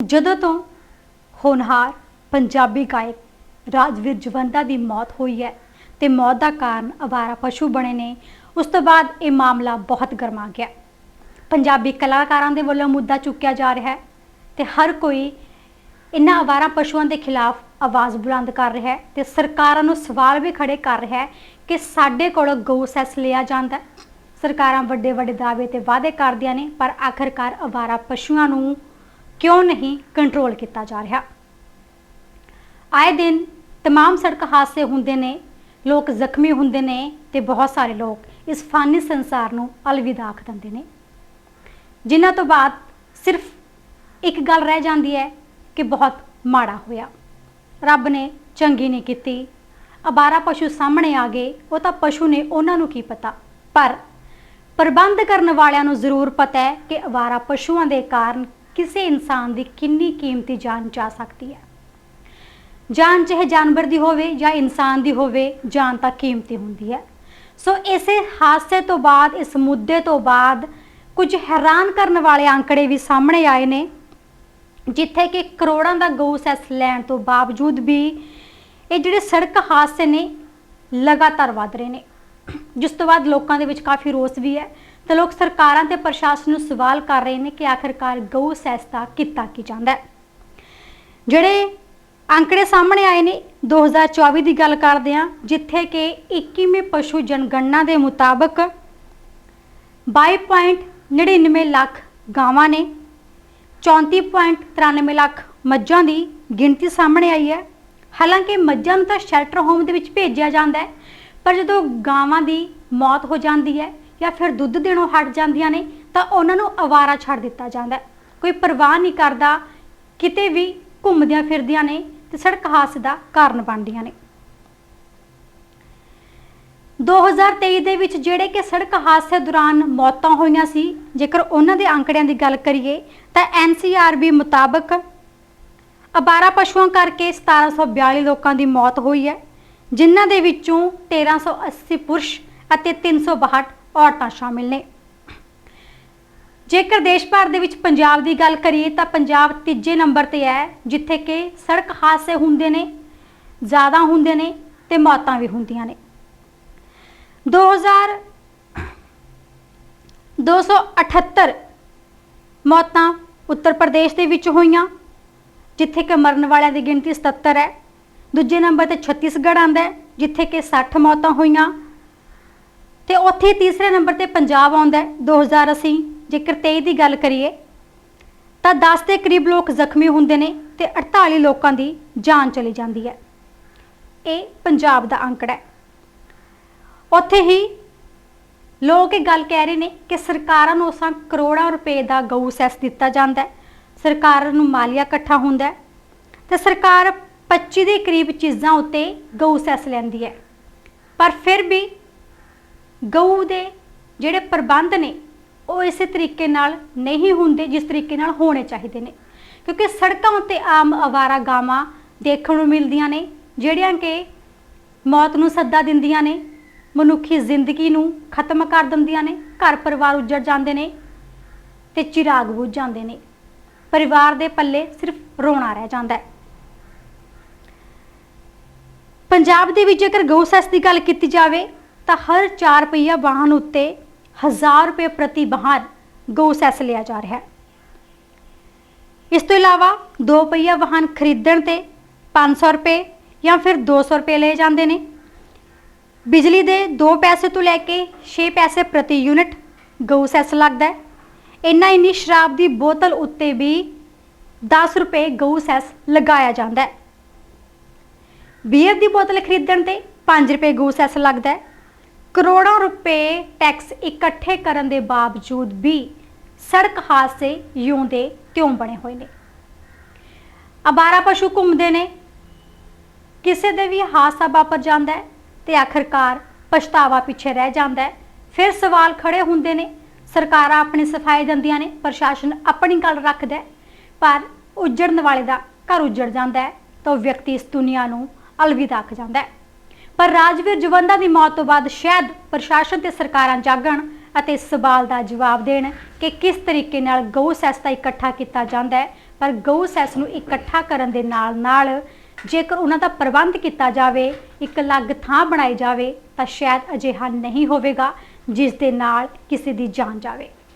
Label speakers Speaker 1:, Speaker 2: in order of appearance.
Speaker 1: ਜਦੋਂ ਤੋਂ ਹੋਨਹਾਰ ਪੰਜਾਬੀ ਗਾਇਕ ਰਾਜਵੀਰ ਜਵੰਦਾ ਦੀ ਮੌਤ ਹੋਈ ਹੈ ਤੇ ਮੌਤ ਦਾ ਕਾਰਨ ਅਵਾਰਾ ਪਸ਼ੂ ਬਣੇ ਨੇ, ਉਸ ਤੋਂ ਬਾਅਦ ਇਹ ਮਾਮਲਾ ਬਹੁਤ ਗਰਮਾ ਗਿਆ। ਪੰਜਾਬੀ ਕਲਾਕਾਰਾਂ ਦੇ ਵੱਲੋਂ ਮੁੱਦਾ ਚੁੱਕਿਆ ਜਾ ਰਿਹਾ ਹੈ ਤੇ ਹਰ ਕੋਈ ਇਹਨਾਂ ਅਵਾਰਾ ਪਸ਼ੂਆਂ ਦੇ ਖਿਲਾਫ ਆਵਾਜ਼ ਬੁਲੰਦ ਕਰ ਰਿਹਾ ਹੈ ਤੇ ਸਰਕਾਰਾਂ ਨੂੰ ਸਵਾਲ ਵੀ ਖੜੇ ਕਰ ਰਿਹਾ ਹੈ ਕਿ ਸਾਡੇ ਕੋਲੋਂ ਗਊ ਸੈਸ ਲਿਆ ਜਾਂਦਾ ਸਰਕਾਰਾਂ ਵੱਡੇ ਵੱਡੇ ਦਾਅਵੇ ਤੇ ਵਾਅਦੇ ਕਰਦੀਆਂ ਨੇ, ਪਰ ਆਖਰਕਾਰ ਅਵਾਰਾ ਪਸ਼ੂਆਂ ਨੂੰ ਕਿਉਂ ਨਹੀਂ ਕੰਟਰੋਲ ਕੀਤਾ ਜਾ ਰਿਹਾ ਆਏ ਦਿਨ तमाम ਸੜਕ ਹਾਦਸੇ ਹੁੰਦੇ ਨੇ ਲੋਕ ਜ਼ਖਮੀ ਹੁੰਦੇ ਨੇ ਤੇ ਬਹੁਤ ਸਾਰੇ ਲੋਕ ਇਸ ਫਾਨੀ ਸੰਸਾਰ ਨੂੰ ਅਲਵਿਦਾ ਆਖ ਦਿੰਦੇ ਨੇ ਜਿਨ੍ਹਾਂ ਤੋਂ ਬਾਅਦ ਸਿਰਫ ਇੱਕ ਗੱਲ ਰਹਿ ਜਾਂਦੀ ਹੈ ਕਿ ਬਹੁਤ ਮਾੜਾ ਹੋਇਆ ਰੱਬ ਨੇ ਚੰਗੀ ਨਹੀਂ ਕੀਤੀ ਅਬਾਰਾ ਪਸ਼ੂ ਸਾਹਮਣੇ ਆ ਗਏ ਉਹ ਤਾਂ ਪਸ਼ੂ ਨੇ ਉਹਨਾਂ ਨੂੰ ਕੀ ਪਤਾ ਪਰ ਪ੍ਰਬੰਧ ਕਰਨ ਵਾਲਿਆਂ ਨੂੰ ਜ਼ਰੂਰ ਪਤਾ ਹੈ ਕਿ ਅਵਾਰਾ ਪਸ਼ੂਆਂ ਦੇ ਕਾਰਨ ਕਿਸੇ ਇਨਸਾਨ ਦੀ ਕਿੰਨੀ ਕੀਮਤੀ ਜਾਨ ਜਾ ਸਕਦੀ ਹੈ? ਜਾਨ ਚਾਹੇ ਜਾਨਵਰ ਦੀ ਹੋਵੇ ਜਾਂ ਇਨਸਾਨ ਦੀ ਹੋਵੇ, ਜਾਨ ਤਾਂ ਕੀਮਤੀ ਹੁੰਦੀ ਹੈ। ਸੋ ਇਸੇ ਹਾਦਸੇ ਤੋਂ ਬਾਅਦ, ਇਸ ਮੁੱਦੇ ਤੋਂ ਬਾਅਦ ਕੁਝ ਹੈਰਾਨ ਕਰਨ ਵਾਲੇ ਅੰਕੜੇ ਵੀ ਸਾਹਮਣੇ ਆਏ ਨੇ, ਜਿੱਥੇ ਕਿ ਕਰੋੜਾਂ ਦਾ ਗਊ ਸੈਸ ਲੈਣ ਤੋਂ ਬਾਵਜੂਦ ਵੀ ਇਹ ਜਿਹੜੇ ਸੜਕ ਹਾਦਸੇ ਨੇ, ਲਗਾਤਾਰ ਵਧ ਰਹੇ ਨੇ। ਜਿਸ ਤੋਂ ਬਾਅਦ ਲੋਕਾਂ ਦੇ ਵਿੱਚ ਕਾਫੀ ਰੋਸ ਵੀ ਹੈ। ਤੇ ਲੋਕ ਸਰਕਾਰਾਂ ਤੇ ਪ੍ਰਸ਼ਾਸਨ ਨੂੰ ਸਵਾਲ ਕਰ ਰਹੇ ਨੇ ਕਿ ਆਖਰਕਾਰ ਗਊ ਸੈਸ ਦਾ ਕੀਤਾ ਕੀ ਜਾਂਦਾ ਹੈ। ਜਿਹੜੇ ਅੰਕੜੇ ਸਾਹਮਣੇ ਆਏ ਨੇ 2024 ਦੀ ਗੱਲ ਕਰਦੇ ਹਾਂ, ਜਿੱਥੇ ਕਿ 21ਵੇਂ ਪਸ਼ੂ ਜਨਗਣਨਾ ਦੇ ਮੁਤਾਬਕ 22.99 ਲੱਖ ਗਾਵਾਂ ਨੇ 34.93 ਲੱਖ ਮੱਝਾਂ ਦੀ ਗਿਣਤੀ ਸਾਹਮਣੇ ਆਈ ਹੈ। ਹਾਲਾਂਕਿ ਮੱਝਾਂ ਨੂੰ ਤਾਂ ਸ਼ੈਲਟਰ ਹੋਮ ਦੇ ਵਿੱਚ ਭੇਜਿਆ ਜਾਂਦਾ ਹੈ, ਪਰ ਜਦੋਂ ਗਾਵਾਂ ਦੀ ਮੌਤ ਹੋ ਜਾਂਦੀ ਹੈ ਜਾਂ ਫਿਰ ਦੁੱਧ ਦੇਣੋਂ ਹਟ ਜਾਂਦੀਆਂ ਨੇ, ਤਾਂ ਉਹਨਾਂ ਨੂੰ ਅਵਾਰਾ ਛੱਡ ਦਿੱਤਾ ਜਾਂਦਾ ਹੈ। ਕੋਈ ਪਰਵਾਹ ਨਹੀਂ ਕਰਦਾ, ਕਿਤੇ ਵੀ ਘੁੰਮਦਿਆਂ ਫਿਰਦੀਆਂ ਨੇ ਤੇ ਸੜਕ ਹਾਦਸੇ ਦਾ ਕਾਰਨ ਬਣਦੀਆਂ ਨੇ। 2023 ਦੇ ਵਿੱਚ ਜਿਹੜੇ ਕਿ ਸੜਕ ਹਾਦਸੇ ਦੌਰਾਨ ਮੌਤਾਂ ਹੋਈਆਂ ਸੀ, ਜੇਕਰ ਉਹਨਾਂ ਦੇ ਅੰਕੜਿਆਂ ਦੀ ਗੱਲ ਕਰੀਏ, ਤਾਂ ਐਨਸੀਆਰਬੀ ਮੁਤਾਬਕ ਅਬਾਰਾ ਪਸ਼ੂਆਂ ਕਰਕੇ 1742 ਲੋਕਾਂ ਦੀ ਮੌਤ ਹੋਈ ਹੈ, ਜਿਨ੍ਹਾਂ ਦੇ ਵਿੱਚੋਂ 1380 ਪੁਰਸ਼ ਅਤੇ 362 ਔਰਤਾਂ ਸ਼ਾਮਿਲ ਨੇ। ਜੇਕਰ ਦੇਸ਼ ਭਰ ਦੇ ਵਿੱਚ ਪੰਜਾਬ ਦੀ ਗੱਲ ਕਰੀਏ ਤਾਂ ਪੰਜਾਬ ਤੀਜੇ ਨੰਬਰ ਤੇ ਹੈ, ਜਿੱਥੇ ਕਿ ਸੜਕ ਹਾਦਸੇ ਹੁੰਦੇ ਨੇ, ਜ਼ਿਆਦਾ ਹੁੰਦੇ ਨੇ ਤੇ ਮੌਤਾਂ ਵੀ ਹੁੰਦੀਆਂ ਨੇ। 2000 278 ਮੌਤਾਂ ਉੱਤਰ ਪ੍ਰਦੇਸ਼ ਦੇ ਵਿੱਚ ਹੋਈਆਂ, ਜਿੱਥੇ ਕਿ ਮਰਨ ਵਾਲਿਆਂ ਦੀ ਗਿਣਤੀ 77 ਹੈ। ਦੂਜੇ ਨੰਬਰ ਤੇ ਛੱਤੀਸਗੜ੍ਹ ਆਂਦਾ ਹੈ, ਜਿੱਥੇ ਕਿ 60 ਮੌਤਾਂ ਹੋਈਆਂ। ਤੇ ਉੱਥੇ ਤੀਸਰੇ ਨੰਬਰ ਤੇ ਪੰਜਾਬ ਆਉਂਦਾ ਹੈ 2080 ਜੇਕਰ 23 ਦੀ ਗੱਲ ਕਰੀਏ, ਤਾਂ 10 ਦੇ ਕਰੀਬ ਲੋਕ ਜ਼ਖਮੀ ਹੁੰਦੇ ਨੇ ਤੇ 48 ਲੋਕਾਂ ਦੀ ਜਾਨ ਚਲੀ ਜਾਂਦੀ ਹੈ। ਇਹ ਪੰਜਾਬ ਦਾ ਅੰਕੜਾ ਹੈ। ਉੱਥੇ ਹੀ ਲੋਕ ਇਹ ਗੱਲ ਕਹਿ ਰਹੇ ਨੇ ਕਿ ਸਰਕਾਰਾਂ ਨੂੰ ਉਸਾਂ ਕਰੋੜਾਂ ਰੁਪਏ ਦਾ ਗਊ ਸੈਸ ਦਿੱਤਾ ਜਾਂਦਾ ਹੈ। ਸਰਕਾਰ ਨੂੰ ਮਾਲੀਆ ਇਕੱਠਾ ਹੁੰਦਾ ਹੈ ਤੇ ਸਰਕਾਰ 25 ਦੇ ਕਰੀਬ ਚੀਜ਼ਾਂ ਉੱਤੇ ਗਊ ਸੈਸ ਲੈਂਦੀ ਹੈ। ਪਰ ਫਿਰ ਵੀ ਗਊ ਦੇ ਜਿਹੜੇ ਪ੍ਰਬੰਧ ਨੇ, ਉਹ ਇਸੇ ਤਰੀਕੇ ਨਾਲ ਨਹੀਂ ਹੁੰਦੇ ਜਿਸ ਤਰੀਕੇ ਨਾਲ ਹੋਣੇ ਚਾਹੀਦੇ ਨੇ। ਕਿਉਂਕਿ ਸੜਕਾਂ ਉੱਤੇ ਆਮ ਆਵਾਰਾ ਗਾਵਾਂ ਦੇਖਣ ਨੂੰ ਮਿਲਦੀਆਂ ਨੇ, ਜਿਹੜੀਆਂ ਕਿ ਮੌਤ ਨੂੰ ਸੱਦਾ ਦਿੰਦੀਆਂ ਨੇ, ਮਨੁੱਖੀ ਜ਼ਿੰਦਗੀ ਨੂੰ ਖਤਮ ਕਰ ਦਿੰਦੀਆਂ ਨੇ, ਘਰ ਪਰਿਵਾਰ ਉੱਜੜ ਜਾਂਦੇ ਨੇ ਤੇ ਚਿਰਾਗ ਬੁਝ ਜਾਂਦੇ ਨੇ। ਪਰਿਵਾਰ ਦੇ ਪੱਲੇ ਸਿਰਫ ਰੋਣਾ ਰਹਿ ਜਾਂਦਾ ਹੈ। ਪੰਜਾਬ ਦੇ ਵਿੱਚ ਜੇਕਰ ਗਊ ਸੈਸ ਦੀ ਗੱਲ ਕੀਤੀ ਜਾਵੇ ਤਾਂ ਹਰ 4 ਪਹੀਆ ਵਾਹਨ ਉੱਤੇ 1000 ਰੁਪਏ ਪ੍ਰਤੀ ਵਾਹਨ ਗਊ ਸੈਸ ਲਿਆ ਜਾ ਰਿਹਾ ਹੈ। ਇਸ ਤੋਂ ਇਲਾਵਾ 2 ਪਹੀਆ ਵਾਹਨ ਖਰੀਦਣ ਤੇ 500 ਰੁਪਏ ਜਾਂ ਫਿਰ 200 ਰੁਪਏ ਲਏ ਜਾਂਦੇ ਨੇ। ਬਿਜਲੀ ਦੇ 2 ਪੈਸੇ ਤੋਂ ਲੈ ਕੇ 6 ਪੈਸੇ ਪ੍ਰਤੀ ਯੂਨਿਟ ਗਊ ਸੈਸ ਲੱਗਦਾ ਹੈ। ਇੰਨਾ ਇੰਨੀ ਸ਼ਰਾਬ ਦੀ ਬੋਤਲ ਉੱਤੇ ਵੀ 10 ਰੁਪਏ ਗਊ ਸੈਸ ਲਗਾਇਆ ਜਾਂਦਾ ਹੈ। ਬੀਅਰ ਦੀ ਬੋਤਲ ਖਰੀਦਣ ਤੇ 5 ਰੁਪਏ ਗਊ ਸੈਸ ਲੱਗਦਾ ਹੈ। ਕਰੋੜਾਂ ਰੁਪਏ ਟੈਕਸ ਇਕੱਠੇ ਕਰਨ ਦੇ ਬਾਵਜੂਦ ਵੀ ਸੜਕ ਹਾਦਸੇ ਯੂੰ ਦੇ ਤਿਉਂ ਬਣੇ ਹੋਏ ਨੇ। ਅਬਾਰਾ ਪਸ਼ੂ ਘੁੰਮਦੇ ਨੇ। ਕਿਸੇ ਦੇ ਵੀ ਹਾਦਸਾ ਵਾਪਰ ਜਾਂਦਾ ਹੈ ਤੇ ਆਖਰਕਾਰ ਪਛਤਾਵਾ ਪਿੱਛੇ ਰਹਿ ਜਾਂਦਾ ਹੈ। ਫਿਰ ਸਵਾਲ ਖੜੇ ਹੁੰਦੇ ਨੇ। ਸਰਕਾਰਾਂ ਆਪਣੀ ਸਫ਼ਾਈ ਦਿੰਦੀਆਂ ਨੇ, ਪ੍ਰਸ਼ਾਸਨ ਆਪਣੀ ਗੱਲ ਰੱਖਦਾ ਹੈ। ਪਰ ਉੱਜੜਨ ਵਾਲੇ ਦਾ ਘਰ ਉੱਜੜ ਜਾਂਦਾ ਹੈ ਤਾਂ ਉਹ ਵਿਅਕਤੀ ਇਸ ਦੁਨੀਆ ਨੂੰ ਅਲਵਿਦਾ ਆਖ ਜਾਂਦਾ ਹੈ। ਪਰ ਰਾਜਵੀਰ ਜਵੰਦਾ ਦੀ ਮੌਤ ਤੋਂ ਬਾਅਦ ਸ਼ਾਇਦ ਪ੍ਰਸ਼ਾਸਨ ਤੇ ਸਰਕਾਰਾਂ ਜਾਗਣ ਅਤੇ ਇਸ ਸਵਾਲ ਦਾ ਜਵਾਬ ਦੇਣ ਕਿ ਕਿਸ ਤਰੀਕੇ ਨਾਲ ਗਊ ਸੈਸ ਦਾ ਇਕੱਠਾ ਕੀਤਾ ਜਾਂਦਾ ਹੈ, ਪਰ ਗਊ ਸੈਸ ਨੂੰ ਇਕੱਠਾ ਕਰਨ ਦੇ ਨਾਲ ਨਾਲ ਜੇਕਰ ਉਹਨਾਂ ਦਾ ਪ੍ਰਬੰਧ ਕੀਤਾ ਜਾਵੇ, ਇੱਕ ਅਲੱਗ ਥਾਂ ਬਣਾਈ ਜਾਵੇ, ਤਾਂ ਸ਼ਾਇਦ ਅਜਿਹਾ ਨਹੀਂ ਹੋਵੇਗਾ, ਜਿਸ ਦੇ ਨਾਲ ਕਿਸੇ ਦੀ ਜਾਨ ਜਾਵੇ।